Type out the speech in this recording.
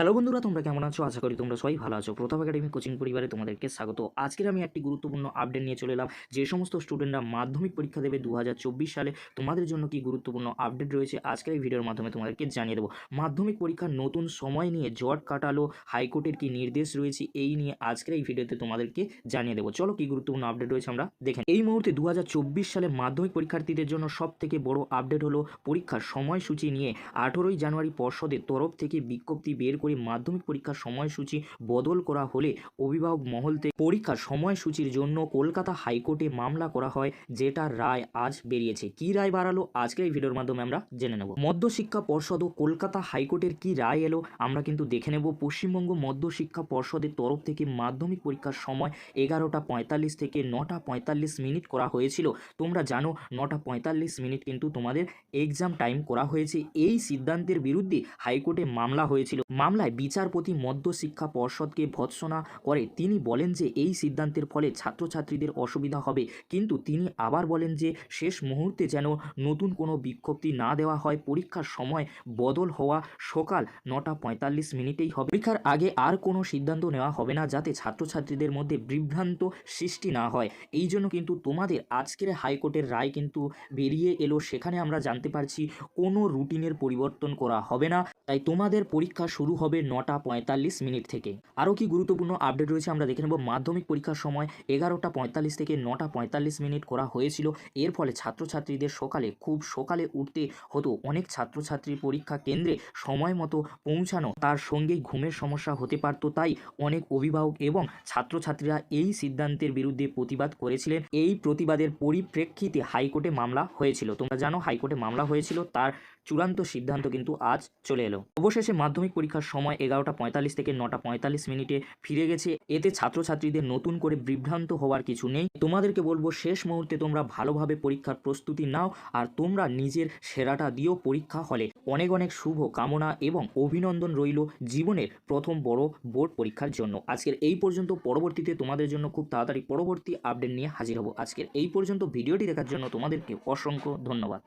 Hello বন্ধুরা, তোমরা কেমন আছো? আশা করি তোমরা সবাই ভালো আছো। প্রথম একাডেমি কোচিং পরিবারে তোমাদেরকে স্বাগত। আজকের আমি একটি গুরুত্বপূর্ণ আপডেট নিয়ে চলে এলাম, যে সমস্ত স্টুডেন্টরা মাধ্যমিক পরীক্ষা দেবে দু হাজার চব্বিশ সালে, তোমাদের জন্য কি গুরুত্বপূর্ণ আপডেট রয়েছে? আজকের এই ভিডিওর মাধ্যমে তোমাদেরকে জানিয়ে দেবো। মাধ্যমিক পরীক্ষার নতুন সময় নিয়ে জট কাটালো, হাইকোর্টের কি নির্দেশ রয়েছে এই নিয়ে আজকের এই ভিডিওতে তোমাদেরকে জানিয়ে দেবো। চলো কি গুরুত্বপূর্ণ আপডেট রয়েছে আমরা দেখেন এই মুহূর্তে দু হাজার চব্বিশ সালে মাধ্যমিক পরীক্ষার্থীদের জন্য সব থেকে বড় আপডেট হলো পরীক্ষার সময়সূচি নিয়ে আঠেরোই জানুয়ারি পর্ষদের তরফ থেকে বিজ্ঞপ্তি বের করে মাধ্যমিক পরীক্ষার সময়সূচি বদল করা হলে অভিভাবক মহল থেকে পরীক্ষার সময়সূচির জন্য কলকাতা হাইকোর্টে মামলা করা হয়, যেটা রায় আজ বেরিয়েছে। কি রায় বাড়ালো? আজকের এই ভিডিওর মাধ্যমে আমরা জেনে নেব। মধ্যশিক্ষা পর্ষদ ও কলকাতা হাইকোর্টের কি রায় এলো, আমরা কিন্তু দেখে নেব। পশ্চিমবঙ্গ মধ্যশিক্ষা পর্ষদের তরফ থেকে মাধ্যমিক পরীক্ষার সময় এগারোটা পঁয়তাল্লিশ থেকে নটা পঁয়তাল্লিশ মিনিট করা হয়েছিল। তোমরা জানো, নটা পঁয়তাল্লিশ মিনিট কিন্তু তোমাদের এক্সাম টাইম করা হয়েছে। এই সিদ্ধান্তের বিরুদ্ধে হাইকোর্টে মামলা হয়েছিল। মামলায় বিচারপতি মধ্যশিক্ষা পর্ষদকে ভৎসনা করে। তিনি বলেন যে, এই সিদ্ধান্তের ফলে ছাত্রছাত্রীদের অসুবিধা হবে। কিন্তু তিনি আবার বলেন যে, শেষ মুহূর্তে যেন নতুন কোনো বিজ্ঞপ্তি না দেওয়া হয়। পরীক্ষার সময় বদল হওয়া সকাল নটা পঁয়তাল্লিশ মিনিটেই হবে। পরীক্ষার আগে আর কোনো সিদ্ধান্ত নেওয়া হবে না যাতে ছাত্রছাত্রীদের মধ্যে বিভ্রান্ত সৃষ্টি না হয়। এই জন্য কিন্তু তোমাদের আজকের হাইকোর্টের রায় কিন্তু বেরিয়ে এলো। সেখানে আমরা জানতে পারছি কোনো রুটিনের পরিবর্তন করা হবে না। তাই তোমাদের পরীক্ষা শুরু হবে নটা পঁয়তাল্লিশ মিনিট থেকে। আরও কি গুরুত্বপূর্ণ আপডেট রয়েছে আমরা দেখে নেব। মাধ্যমিক পরীক্ষার সময় এগারোটা পঁয়তাল্লিশ থেকে নটা পঁয়তাল্লিশ মিনিট করা হয়েছিল। এর ফলে ছাত্রছাত্রীদের সকালে, খুব সকালে উঠতে হতো। অনেক ছাত্রছাত্রীর পরীক্ষা কেন্দ্রে সময় মতো পৌঁছানো তার সঙ্গেই ঘুমের সমস্যা হতে পারত। তাই অনেক অভিভাবক এবং ছাত্রছাত্রীরা এই সিদ্ধান্তের বিরুদ্ধে প্রতিবাদ করেছিলেন। এই প্রতিবাদের পরিপ্রেক্ষিতে হাইকোর্টে মামলা হয়েছিল। তোমরা জানো হাইকোর্টে মামলা হয়েছিল, তার চূড়ান্ত সিদ্ধান্ত কিন্তু আজ চলে এলো। অবশেষে মাধ্যমিক পরীক্ষার সময় এগারোটা পঁয়তাল্লিশ থেকে নটা পঁয়তাল্লিশ মিনিটে ফিরে গেছে। এতে ছাত্রছাত্রীদের নতুন করে বিভ্রান্ত হওয়ার কিছু নেই। তোমাদেরকে বলব, শেষ মুহূর্তে তোমরা ভালোভাবে পরীক্ষার প্রস্তুতি নাও আর তোমরা নিজের সেরাটা দিও পরীক্ষা হলে। অনেক অনেক শুভ কামনা এবং অভিনন্দন রইল জীবনের প্রথম বড় বোর্ড পরীক্ষার জন্য। আজকের এই পর্যন্ত, পরবর্তীতে তোমাদের জন্য খুব তাড়াতাড়ি পরবর্তী আপডেট নিয়ে হাজির হব আজকের। এই পর্যন্ত ভিডিওটি দেখার জন্য তোমাদেরকে অসংখ্য ধন্যবাদ।